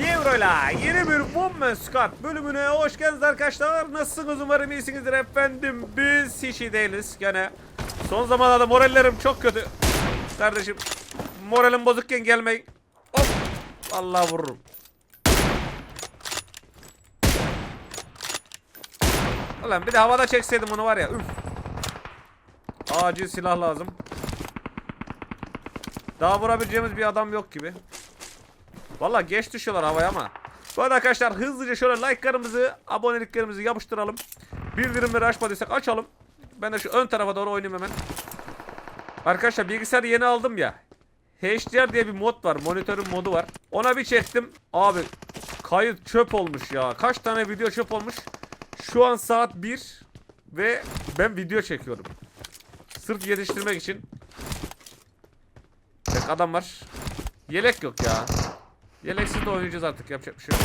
Dievra'yla yeni bir Woman Squad bölümüne hoş geldiniz arkadaşlar. Nasılsınız umarım iyisinizdir efendim. Biz hiç iyi değiliz gene. Son zamanlarda morallerim çok kötü. Kardeşim moralim bozukken gelmeyin. Hop. Vallahi vururum. Ulan bir de havada çekseydim onu var ya. Üf. Acil silah lazım. Daha vurabileceğimiz bir adam yok gibi. Valla geç düşüyorlar havaya ama. Bu arada arkadaşlar hızlıca şöyle like'larımızı, aboneliklerimizi yapıştıralım. Bildirimleri açmadıysak açalım. Ben de şu ön tarafa doğru oynayayım hemen. Arkadaşlar bilgisayarı yeni aldım ya. HDR diye bir mod var. Monitörün modu var. Ona bir çektim. Abi kayıt çöp olmuş ya. Kaç tane video çöp olmuş. Şu an saat 1 ve ben video çekiyorum. Sırf yetiştirmek için. Tek adam var. Yelek yok ya. Yeleksiz de oynayacağız artık yapacak bir şey yok.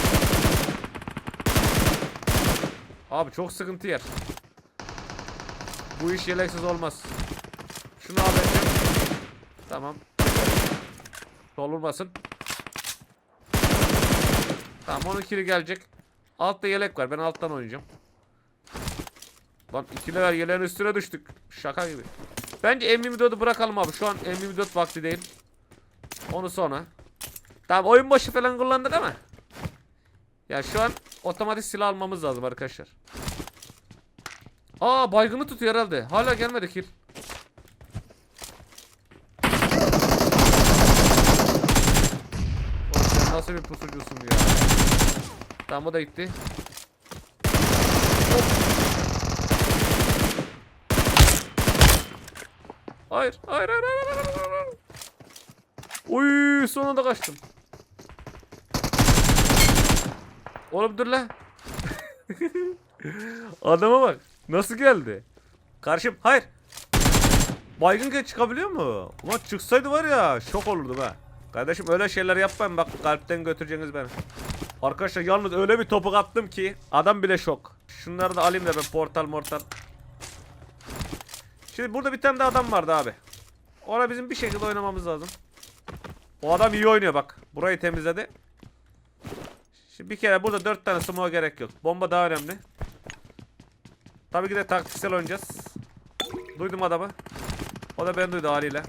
Abi çok sıkıntı yer. Bu iş yeleksiz olmaz. Şunu alacağım. Tamam. Dolurmasın. Tamam onun kili gelecek. Altta yelek var. Ben alttan oynayacağım. Lan iki level yeleğin üstüne düştük. Şaka gibi. Bence M24'ü bırakalım abi. Şu an M24 vakti değil. Onu sonra. Tamam oyun başı falan kullandık ama. Ya şu an otomatik silah almamız lazım arkadaşlar. Aa baygını tutuyor herhalde. Hala gelmedi kill. Nasıl bir pusucusun ya. Tamam o da gitti. Hop. Hayır, hayır, hayır, hayır, hayır, hayır. Uy, sonunda kaçtım. Oğlum dur lan. Adama bak. Nasıl geldi? Karşım, hayır. Baygın çıkabiliyor mu? Ulan çıksaydı var ya şok olurdum ha. Kardeşim öyle şeyler yapmayın bak kalpten götüreceksiniz beni. Arkadaşlar yalnız öyle bir topuk attım ki adam bile şok. Şunları da alayım da ben portal mortal. Şimdi burada bir tane de adam vardı abi. Ona bizim bir şekilde oynamamız lazım. O adam iyi oynuyor bak. Burayı temizledi. Şimdi bir kere burada dört tane smoke gerek yok. Bomba daha önemli. Tabii ki de taktiksel oynayacağız. Duydum adamı. O da ben duydu haliyle.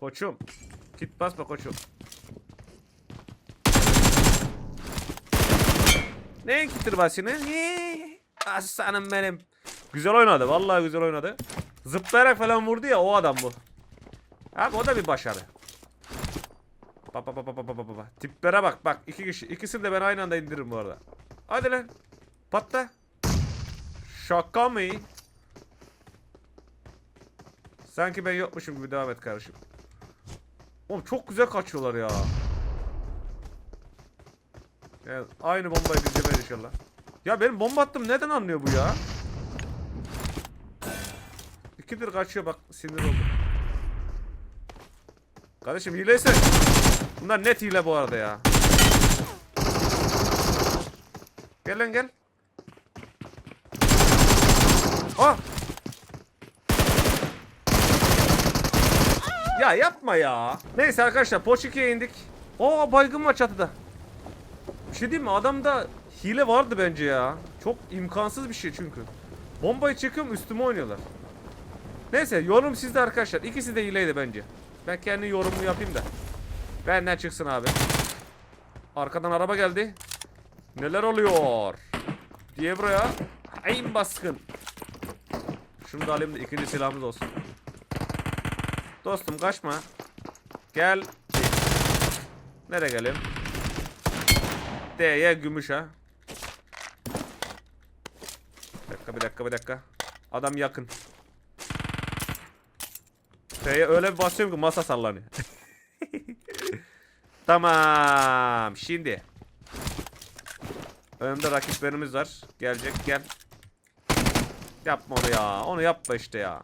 Koçum. Git basma koçum. Ne kitir basını? Aslanım benim. Güzel oynadı. Vallahi güzel oynadı. Zıplayarak falan vurdu ya o adam bu. Abi o da bir başarı. Bak bak bak bak bak bak, bak. Tiplere bak bak iki kişi. İkisini de ben aynı anda indiririm bu arada. Hadi lan. Patla. Şaka mı? Sanki ben yokmuşum gibi devam et kardeşim. Oğlum çok güzel kaçıyorlar ya. Evet, aynı bombayı biz yemeyiz inşallah. Ya benim bomba attım neden anlıyor bu ya? İkidir kaçıyor bak sinir oldum. Kardeşim hileyse. Bunlar net hile bu arada ya. Gel lan gel. Ah! Ya yapma ya. Neyse arkadaşlar Poçiki'ye indik. Aa baygın var çatıda. Bir şey diyeyim mi? Adamda hile vardı bence ya. Çok imkansız bir şey çünkü. Bombayı çekiyorum üstüme oynuyorlar. Neyse yorum sizde arkadaşlar. İkisi de hileydi bence. Ben kendi yorumumu yapayım da. Benden çıksın abi. Arkadan araba geldi. Neler oluyor? Diye buraya. Ayın baskın. Şunu da alayım da ikinci silahımız olsun. Dostum kaçma. Gel. Nereye geleyim? D'ye gümüş ha. Bir dakika bir dakika bir dakika. Adam yakın. F'ye öyle bir basıyorum ki masa sallanıyor. tamam. Şimdi. Önümde rakiplerimiz var. Gelecek gel. Yapma onu ya. Onu yapma işte ya.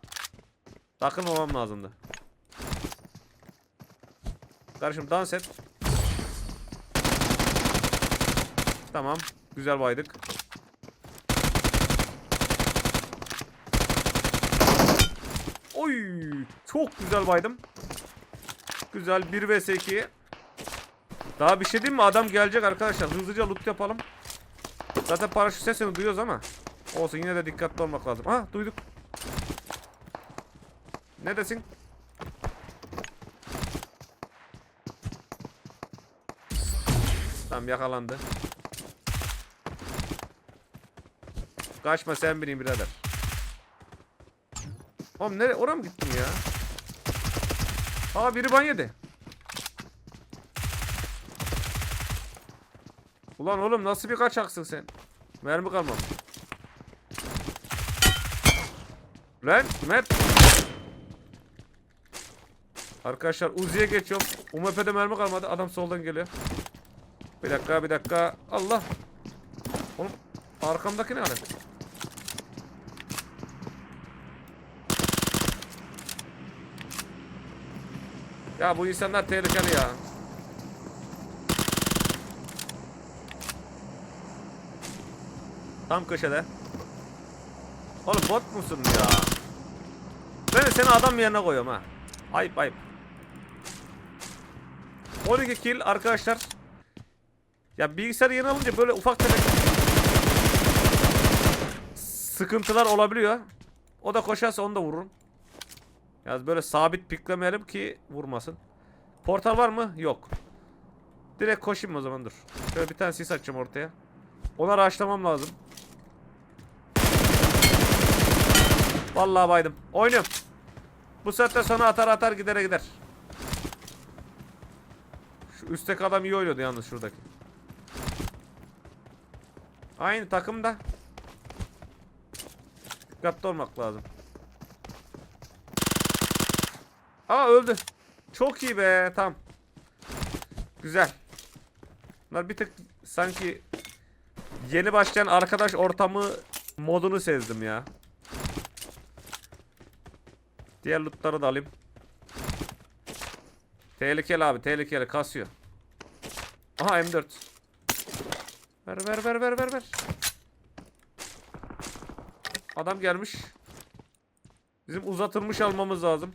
Takılmamam lazımdı. Kardeşim dans et. Tamam. Güzel baydık. Oy! Çok güzel baydım. Güzel 1 vs 2. Daha bir şey diyeyim mi? Adam gelecek arkadaşlar. Hızlıca loot yapalım. Zaten paraşüt sesini duyuyoruz ama. Olsun yine de dikkatli olmak lazım. Ha duyduk. Ne desin? Tamam yakalandı. Kaçma sen bineyim birader. Oğlum nereye? Oraya mı gittim ya? Aa biri ban yedi. Ulan oğlum nasıl bir kaçaksın sen? Mermi kalmamış. Lan Mert. Arkadaşlar Uzi'ye geçiyorum. UMP'de mermi kalmadı. Adam soldan geliyor. Bir dakika bir dakika. Allah. Oğlum arkamdaki ne alet? Ya bu insanlar tehlikeli ya. Tam köşede. Oğlum bot musun ya? Ben seni adam yerine koyuyorum ha. Ayıp ayıp. 12 kill arkadaşlar. Ya bilgisayarı yeni alınca böyle ufak tefek sıkıntılar olabiliyor. O da koşarsa onu da vururum. Yalnız böyle sabit piklemeyelim ki vurmasın. Portal var mı? Yok. Direkt koşayım o zaman dur. Şöyle bir tane sis açacağım ortaya. Ona raşlamam lazım. Vallahi baydım. Oynuyorum. Bu saatte sonra atar atar gidere gider. Şu üstteki adam iyi oynuyordu yalnız şuradaki. Aynı takımda. Dikkatli olmak lazım. Aa öldü. Çok iyi be. Tamam. Güzel. Bunlar bir tık sanki yeni başlayan arkadaş ortamı modunu sezdim ya. Diğer lootları da alayım. Tehlikeli abi tehlikeli kasıyor. Aha M4. Ver ver ver ver ver ver. Adam gelmiş. Bizim uzatılmış almamız lazım.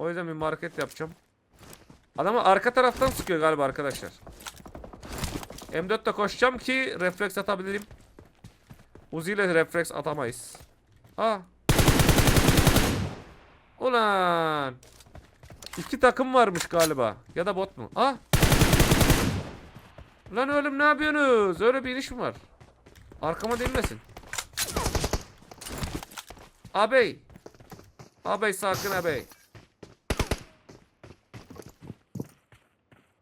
O yüzden bir market yapacağım. Adamı arka taraftan sıkıyor galiba arkadaşlar. M4'te koşacağım ki refleks atabileyim. Uzi ile refleks atamayız. Aa. Ulan. İki takım varmış galiba. Ya da bot mu? Aa. Lan oğlum ne yapıyorsunuz? Öyle bir iniş mi var? Arkama değmesin. Abey. Abey sakin abey.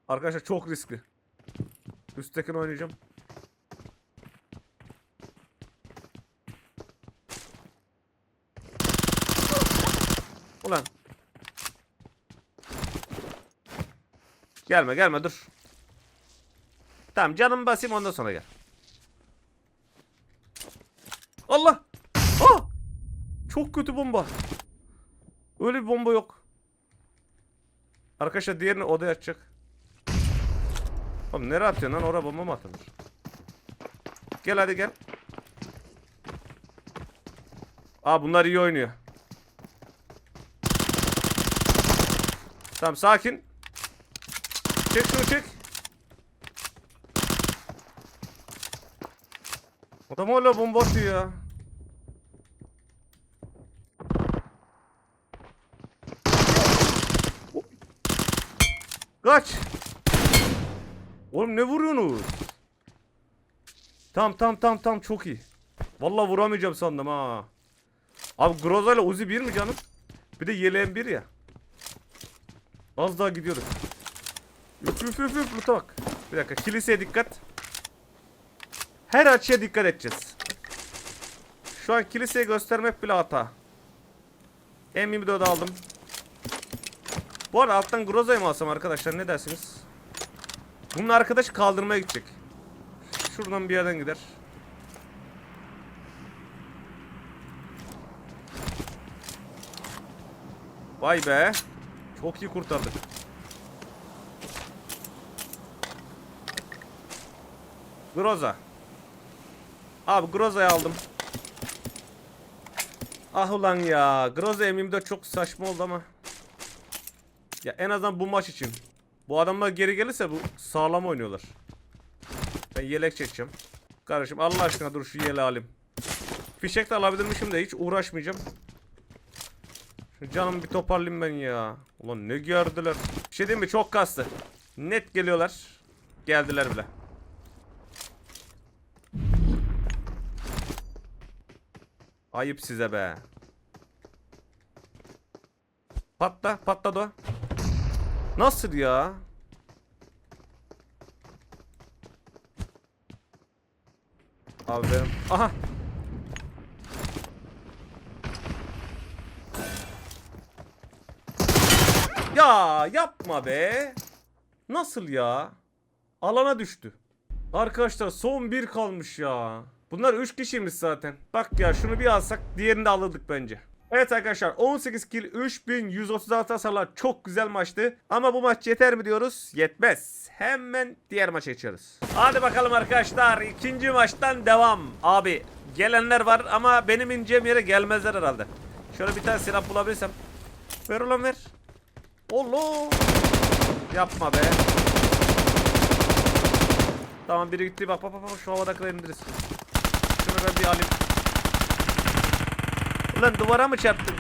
Arkadaşlar çok riskli. Üsttekini oynayacağım. Ulan. Gelme gelme dur. Tamam canım basayım ondan sonra gel. Allah! Ah! Çok kötü bomba. Öyle bir bomba yok. Arkadaşlar diğerini odaya atacak. Oğlum nereye atıyorsun lan? Oraya bomba mı atılır? Gel hadi gel. Aa bunlar iyi oynuyor. Tamam sakin. Çek şunu çek. Adam hala bomba atıyor ya. Kaç. Oğlum ne vuruyorsunuz? Tam tam tam tam çok iyi. Vallahi vuramayacağım sandım ha. Abi Groza ile Uzi bir mi canım? Bir de yeleğim bir ya. Az daha gidiyoruz. Üf üf üf üf loot'a bak. Bir dakika kiliseye dikkat. Her açıya dikkat edeceğiz. Şu an kiliseyi göstermek bile hata. M24'ü aldım. Bu arada alttan Groza'yı mı alsam arkadaşlar ne dersiniz? Bunun arkadaşı kaldırmaya gidecek. Şuradan bir yerden gider. Vay be. Çok iyi kurtardık. Groza. Abi Groza'yı aldım. Ah ulan ya. Groza M24 çok saçma oldu ama. Ya en azından bu maç için. Bu adamlar geri gelirse bu sağlam oynuyorlar. Ben yelek çekeceğim. Kardeşim Allah aşkına dur şu yeleği alayım. Fişek de alabilirmişim de hiç uğraşmayacağım. Şu canımı bir toparlayayım ben ya. Ulan ne gördüler. Bir şey diyeyim mi çok kastı. Net geliyorlar. Geldiler bile. Ayıp size be. Patla, patladı o. Nasıl ya? Abi benim... Aha! Ya yapma be. Nasıl ya? Alana düştü. Arkadaşlar son bir kalmış ya. Bunlar 3 kişiymiş zaten. Bak ya şunu bir alsak diğerini de alırdık bence. Evet arkadaşlar 18 kill 3136 hasarlar çok güzel maçtı. Ama bu maç yeter mi diyoruz? Yetmez. Hemen diğer maça geçiyoruz. Hadi bakalım arkadaşlar ikinci maçtan devam. Abi gelenler var ama benim ineceğim yere gelmezler herhalde. Şöyle bir tane silah bulabilirsem. Ver ulan ver. Allah. Yapma be. Tamam biri gitti bak bak bak şu havadakileri indiririz. Şunu ben bir alayım. Ulan duvara mı çarptın?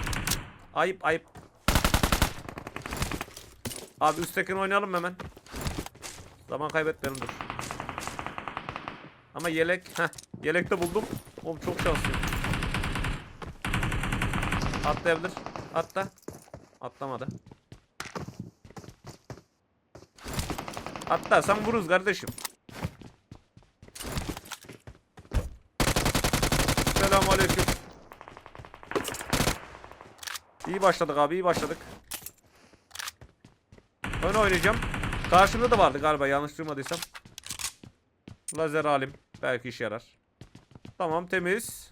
Ayıp ayıp. Abi üsttekini oynayalım mı hemen. Zaman kaybetmeyelim dur. Ama yelek, heh, yelek de buldum. Oğlum çok şanslıyım. Atlayabilir. Atla. Atlamadı. Atlarsan vururuz kardeşim. İyi başladık abi iyi başladık. Ön oynayacağım. Karşımda da vardı galiba yanlış duymadıysam. Lazer alayım. Belki işe yarar. Tamam temiz.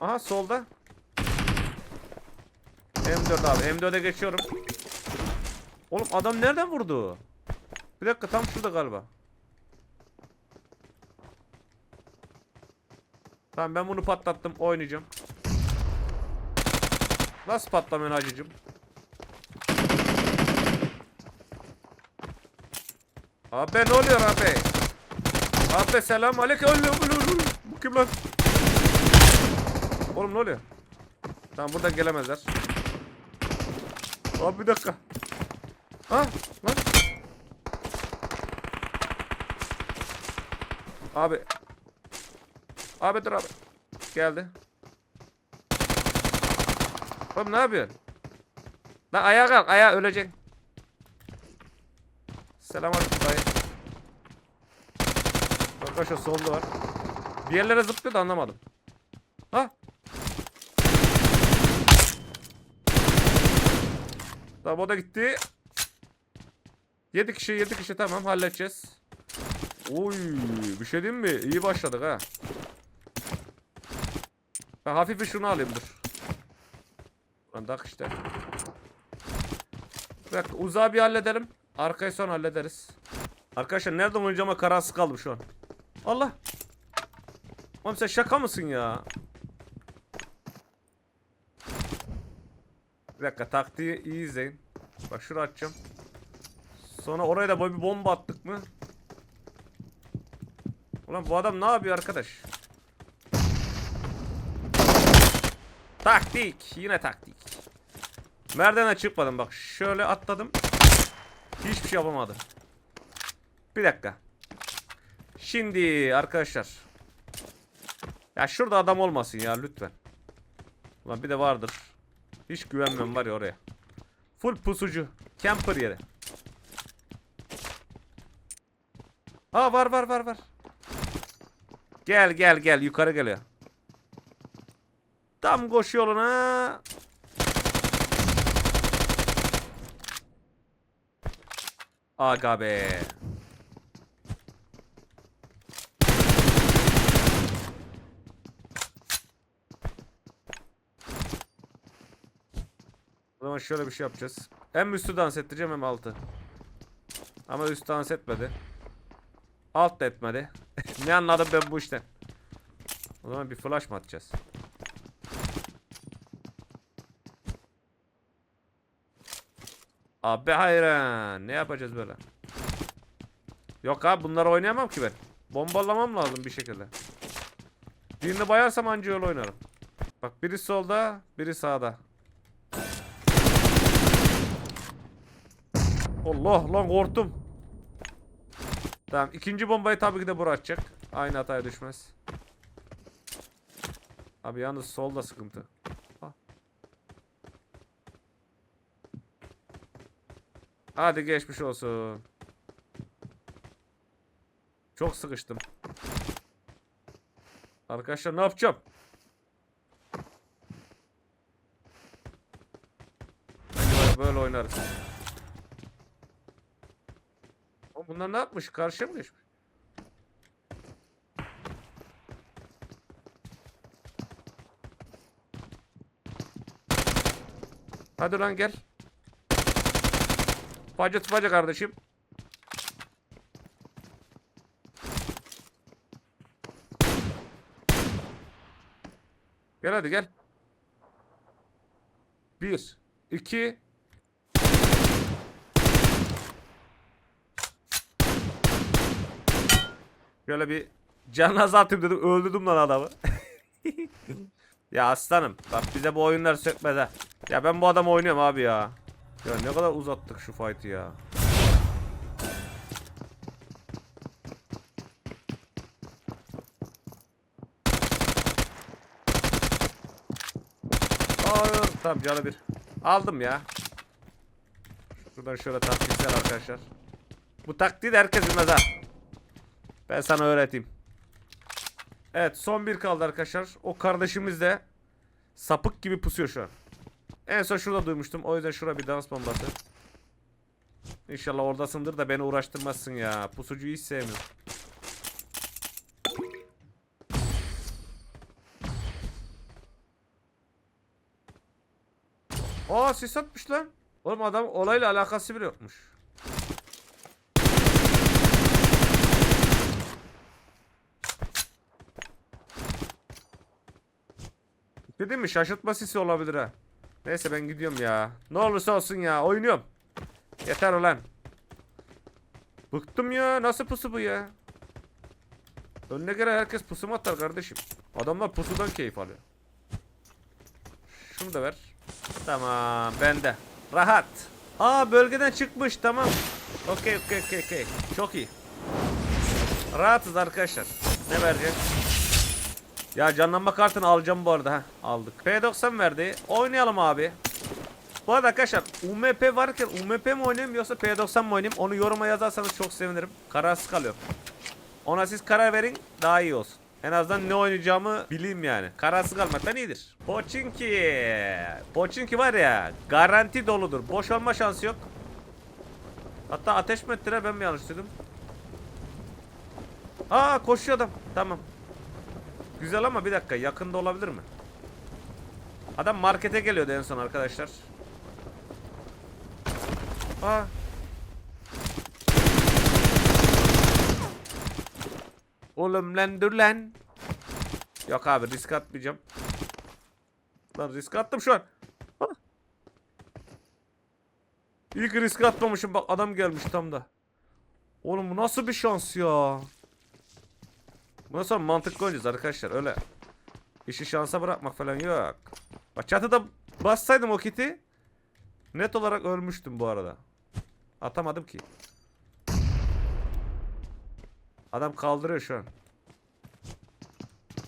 Aha solda. M4 abi. M4'e geçiyorum. Oğlum adam nereden vurdu? Bir dakika tam şurada galiba. Tamam ben bunu patlattım. Oynayacağım. Nasıl patlamıyor hacıcım? Abi ne oluyor abi? Abi selam aleyküm. Bu kim lan? Oğlum ne oluyor? Tamam buradan gelemezler. Abi bir dakika. Ha lan. Abi. Abi dur abi. Geldi. Oğlum ne yapıyorsun? Lan ayağa kalk ayağa öleceksin. Selamünaleyküm dayı. Arkadaşlar solda var. Bir yerlere zıplıyor da anlamadım. Ha? Tamam o da gitti. 7 kişi 7 kişi tamam halledeceğiz. Oy bir şey diyeyim mi? İyi başladık ha. Ben hafif bir şunu alayım dur. Lan tak işte. Dakika uzağı bir halledelim. Arkayı sonra hallederiz. Arkadaşlar nereden oynayacağıma kararsız kaldım şu an. Allah. Oğlum sen şaka mısın ya? Bir dakika taktiği iyi izleyin. Bak şurayı açacağım. Sonra oraya da böyle bir bomba attık mı? Ulan bu adam ne yapıyor arkadaş? Taktik. Yine taktik. Merdivene çıkmadım bak. Şöyle atladım. Hiçbir şey yapamadım. Bir dakika. Şimdi arkadaşlar. Ya şurada adam olmasın ya lütfen. Ulan bir de vardır. Hiç güvenmem var ya oraya. Full pusucu. Camper yeri. Aa var var var var. Gel gel gel yukarı geliyor. Tam koş yoluna. Aga be. O zaman şöyle bir şey yapacağız. Hem üstü dans ettireceğim hem altı. Ama üst dans etmedi. Alt da etmedi. ne anladım ben bu işten? O zaman bir flash mı atacağız? Abi hayran. Ne yapacağız böyle? Yok abi bunları oynayamam ki ben. Bombalamam lazım bir şekilde. Birini bayarsam anca öyle oynarım. Bak biri solda, biri sağda. Allah lan korktum. Tamam ikinci bombayı tabii ki de Burak atacak. Aynı hataya düşmez. Abi yalnız solda sıkıntı. Hadi geçmiş olsun. Çok sıkıştım. Arkadaşlar ne yapacağım? Böyle oynarız. Oğlum Bunlar ne yapmış? Karşıya mı geçmiş? Hadi lan gel. Tıpaca tıpaca kardeşim. Gel hadi gel. Bir, iki. Şöyle bir canını azaltayım dedim öldürdüm lan adamı. ya aslanım bak bize bu oyunlar sökmez ha. Ya ben bu adamı oynuyorum abi ya. Ya ne kadar uzattık şu fight'ı ya. Hayır. Tamam canı bir. Aldım ya. Şuradan şöyle taktiksel arkadaşlar. Bu taktiği de herkes bilmez ha. Ben sana öğreteyim. Evet son bir kaldı arkadaşlar. O kardeşimiz de sapık gibi pusuyor şu an. En son şurada duymuştum. O yüzden şurada bir dans bombası. İnşallah oradasındır da beni uğraştırmazsın ya. Pusucuyu hiç sevmiyorum. Aa sis atmış lan. Oğlum adam olayla alakası bile yokmuş. Dedim mi şaşırtma sisi olabilir ha. Neyse ben gidiyorum ya. Ne olursa olsun ya oynuyorum. Yeter ulan. Bıktım ya nasıl pusu bu ya. Önüne göre herkes pusu mu atar kardeşim. Adamlar pusudan keyif alıyor. Şunu da ver. Tamam bende. Rahat. Aa bölgeden çıkmış tamam. Okey okey okey okey. Çok iyi. Rahatız arkadaşlar. Ne verecek? Ya canlanma kartını alacağım bu arada. Heh, aldık. P90 verdi. Oynayalım abi. Bu arada arkadaşlar UMP varken UMP mi oynayayım yoksa P90 mı oynayayım? Onu yoruma yazarsanız çok sevinirim. Kararsız kalıyorum. Ona siz karar verin daha iyi olsun. En azından ne oynayacağımı bileyim yani. Kararsız kalmaktan iyidir. Pochinki. Pochinki var ya garanti doludur. Boş olma şansı yok. Hatta ateş ettiler ben mi yanlış dedim? Aa koşuyor adam. Tamam. Güzel ama bir dakika yakında olabilir mi? Adam markete geliyordu en son arkadaşlar. Aa. Oğlum lan dur lan. Yok abi risk atmayacağım. Lan risk attım şu an. Ah. İlk risk atmamışım bak adam gelmiş tam da. Oğlum bu nasıl bir şans ya. Bundan sonra mantıklı oynayacağız arkadaşlar öyle. İşi şansa bırakmak falan yok. Bak çatıda bassaydım o kiti. Net olarak ölmüştüm bu arada. Atamadım ki. Adam kaldırıyor şu an.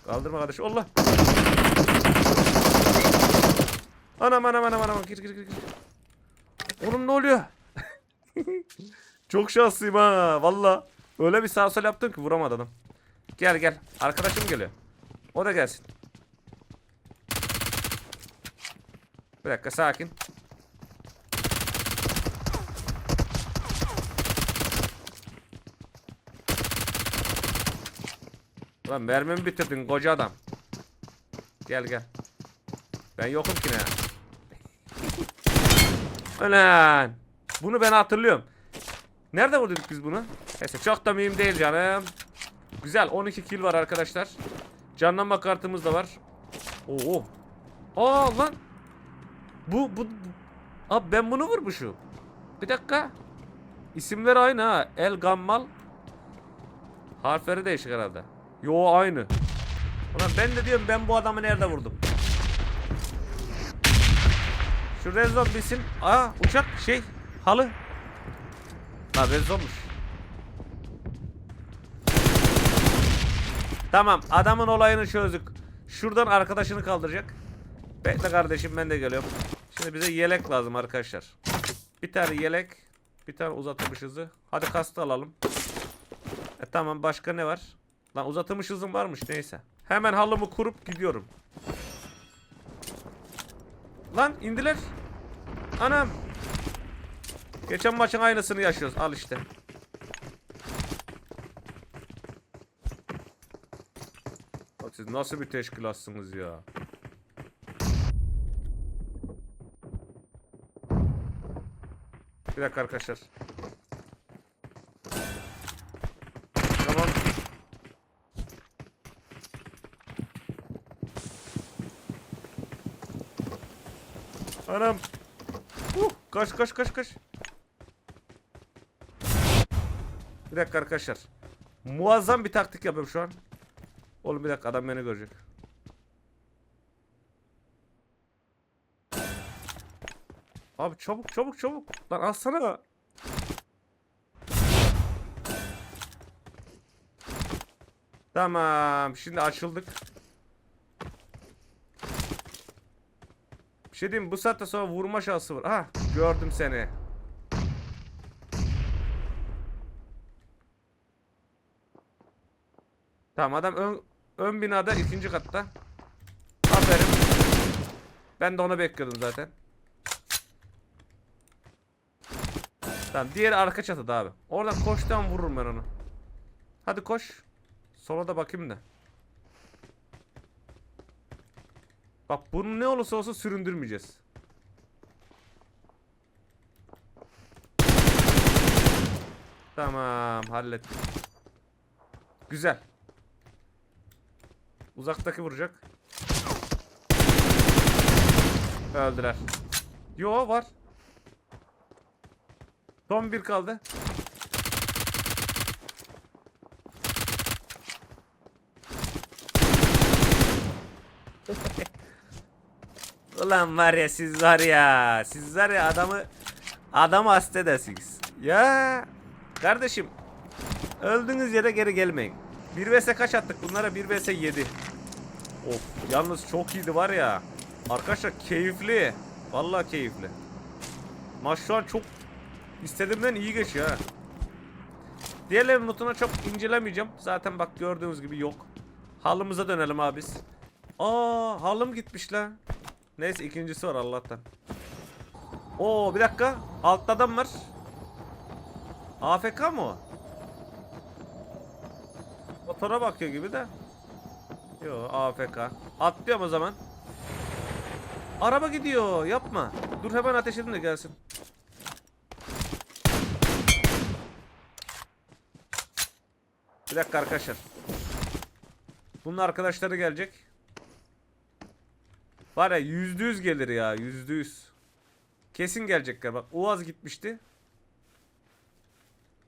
Kaldırma kardeş. Allah. Anam anam anam anam. Gir gir gir. Oğlum ne oluyor? Çok şanslıyım ha. Valla. Öyle bir sağ sol yaptım ki vuramadı adam. Gel gel. Arkadaşım geliyor. O da gelsin. Bir dakika sakin. Lan mermimi bitirdin koca adam. Gel gel. Ben yokum ki ne? Ulan. Bunu ben hatırlıyorum. Nerede vurduk biz bunu? Neyse çok da mühim değil canım. Güzel 12 kill var arkadaşlar. Canlanma kartımız da var. Oo. Aa lan. Bu bu. Abi ben bunu vurmuşum. bir dakika. İsimleri aynı ha. El Gammal. Harfleri değişik herhalde. Yo aynı. Ulan ben de diyorum ben bu adamı nerede vurdum? Şu rezon bilsin. Aa uçak şey halı. Ha rezonmuş. Tamam adamın olayını çözdük. Şuradan arkadaşını kaldıracak. Bekle kardeşim ben de geliyorum. Şimdi bize yelek lazım arkadaşlar. Bir tane yelek. Bir tane uzatılmış hızı. Hadi kastı alalım. E tamam başka ne var? Lan uzatılmış hızım varmış neyse. Hemen halımı kurup gidiyorum. Lan indiler. Anam. Geçen maçın aynısını yaşıyoruz. Al işte. Siz nasıl bir teşkilatsınız ya. Bir dakika arkadaşlar. Tamam. Anam. Uh, kaç kaç kaç kaç. Bir dakika arkadaşlar. Muazzam bir taktik yapıyorum şu an. Oğlum bir dakika adam beni görecek. Abi çabuk çabuk çabuk. Lan alsana. Tamam. Şimdi açıldık. Bir şey diyeyim bu saatte sonra vurma şansı var. Ha gördüm seni. Tamam adam ön, ön binada ikinci katta. Aferin. Ben de onu bekliyordum zaten. Tamam diğeri arka çatıda abi. Oradan koştan vururum ben onu. Hadi koş. Sola da bakayım da. Bak bunu ne olursa olsun süründürmeyeceğiz. Tamam hallettim. Güzel. Uzaktaki vuracak. Öldüler. Yo var. Son bir kaldı. Ulan var ya siz var ya. Siz var ya adamı adam hasta edersiniz. Ya kardeşim öldüğünüz yere geri gelmeyin. 1 vs kaç attık bunlara 1 vs 7. Of yalnız çok iyiydi var ya. Arkadaşlar keyifli. Vallahi keyifli. Maç şu an çok istediğimden iyi geçiyor ha. Diğerlerinin notuna çok incelemeyeceğim. Zaten bak gördüğünüz gibi yok. Halımıza dönelim abis. Aa halım gitmiş lan. Neyse ikincisi var Allah'tan. Oo bir dakika. Altta adam var. AFK mı o? Motora bakıyor gibi de. Yo AFK. Atlıyorum o zaman. Araba gidiyor. Yapma. Dur hemen ateş edin de gelsin. Bir dakika arkadaşlar. Bunun arkadaşları gelecek. Var ya yüzde yüz gelir ya yüzde yüz. Kesin gelecekler bak. Uaz gitmişti.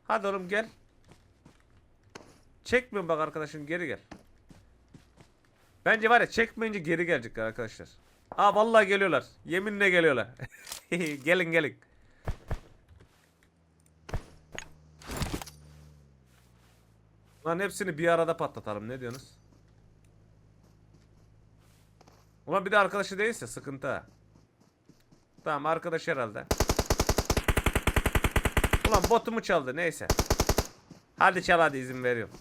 Hadi oğlum gel. Çekmiyorum bak arkadaşım geri gel. Bence var ya çekmeyince geri gelecekler arkadaşlar. Aa vallahi geliyorlar. Yeminle geliyorlar. gelin gelin. Lan hepsini bir arada patlatalım. Ne diyorsunuz? Ulan bir de arkadaşı değilse sıkıntı ha. Tamam arkadaş herhalde. Ulan botumu çaldı neyse. Hadi çal hadi izin veriyorum.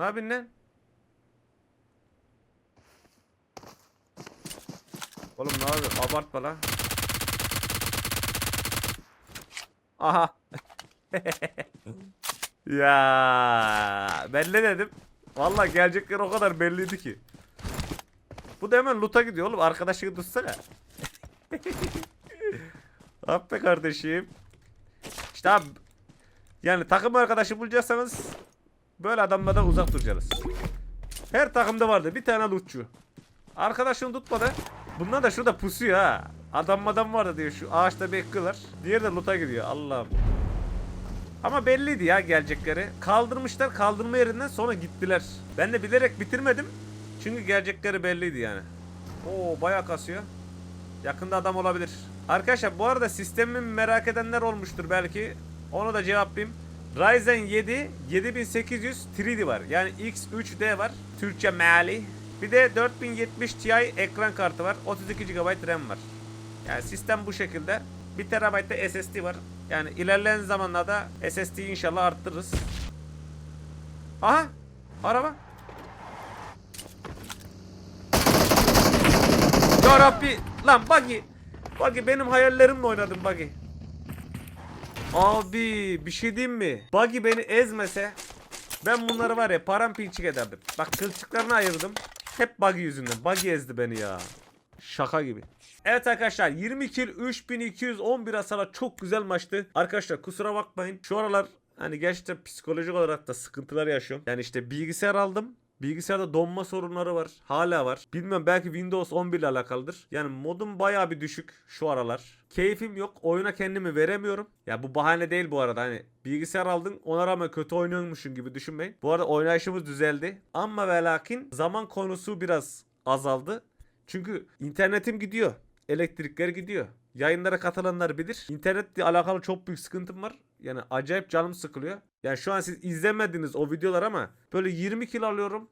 Ne yapıyorsun lan? Oğlum ne yapıyorsun? Abartma lan. Aha. ya ben ne dedim? Vallahi gelecekler o kadar belliydi ki. Bu da hemen loot'a gidiyor oğlum. Arkadaşını tutsana. Abi kardeşim. İşte abi. Yani takım arkadaşı bulacaksanız böyle adamlardan uzak duracaksınız. Her takımda vardı bir tane lootçu. Arkadaşını tutmadı. Bunlar da şurada pusuyor ha. Adam adam vardı diyor şu ağaçta bekliyorlar. Diğeri de loot'a gidiyor Allah'ım. Ama belliydi ya gelecekleri. Kaldırmışlar kaldırma yerinden sonra gittiler. Ben de bilerek bitirmedim. Çünkü gelecekleri belliydi yani. Oo bayağı kasıyor. Yakında adam olabilir. Arkadaşlar bu arada sistemimi merak edenler olmuştur belki. Onu da cevaplayayım. Ryzen 7 7800 3D var. Yani X3D var. Türkçe meali. Bir de 4070 Ti ekran kartı var. 32 GB RAM var. Yani sistem bu şekilde. 1 TB de SSD var. Yani ilerleyen zamanlarda SSD'yi inşallah arttırırız. Aha! Araba. Ya Rabbi! Lan Buggy! Buggy benim hayallerimle oynadın Buggy. Abi bir şey diyeyim mi? Buggy beni ezmese ben bunları var ya paramparçık ederdim. Bak kılçıklarını ayırdım. Hep Buggy yüzünden. Buggy ezdi beni ya. Şaka gibi. Evet arkadaşlar 20 kill 3211 hasarla çok güzel maçtı. Arkadaşlar kusura bakmayın. Şu aralar hani gerçekten psikolojik olarak da sıkıntılar yaşıyorum. Yani işte bilgisayar aldım. Bilgisayarda donma sorunları var. Hala var. Bilmiyorum belki Windows 11 ile alakalıdır. Yani modum bayağı bir düşük şu aralar. Keyfim yok. Oyuna kendimi veremiyorum. Ya bu bahane değil bu arada. Hani bilgisayar aldın ona rağmen kötü oynuyormuşsun gibi düşünmeyin. Bu arada oynayışımız düzeldi. Ama ve lakin zaman konusu biraz azaldı. Çünkü internetim gidiyor. Elektrikler gidiyor. Yayınlara katılanlar bilir. İnternetle alakalı çok büyük sıkıntım var. Yani acayip canım sıkılıyor. Yani şu an siz izlemediniz o videolar ama böyle 20 kilo alıyorum.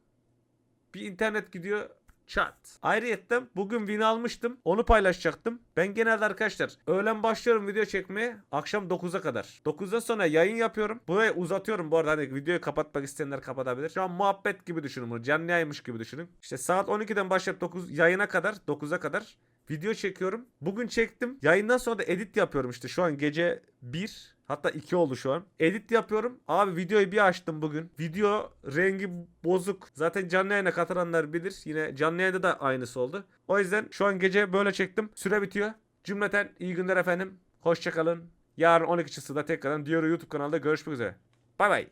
Bir internet gidiyor çat. Ayrıyetten bugün win almıştım. Onu paylaşacaktım. Ben genelde arkadaşlar öğlen başlıyorum video çekmeye. Akşam 9'a kadar. 9'dan sonra yayın yapıyorum. Burayı uzatıyorum bu arada. Hani videoyu kapatmak isteyenler kapatabilir. Şu an muhabbet gibi düşünün bunu. Canlı yayınmış gibi düşünün. İşte saat 12'den başlayıp 9 yayına kadar 9'a kadar video çekiyorum. Bugün çektim. Yayından sonra da edit yapıyorum işte. Şu an gece 1 Hatta 2 oldu şu an. Edit yapıyorum. Abi videoyu bir açtım bugün. Video rengi bozuk. Zaten canlı yayına katılanlar bilir. Yine canlı yayında da aynısı oldu. O yüzden şu an gece böyle çektim. Süre bitiyor. Cümleten iyi günler efendim. Hoşçakalın. Yarın 12 çısıda tekrardan diğer YouTube kanalda görüşmek üzere. Bay bay.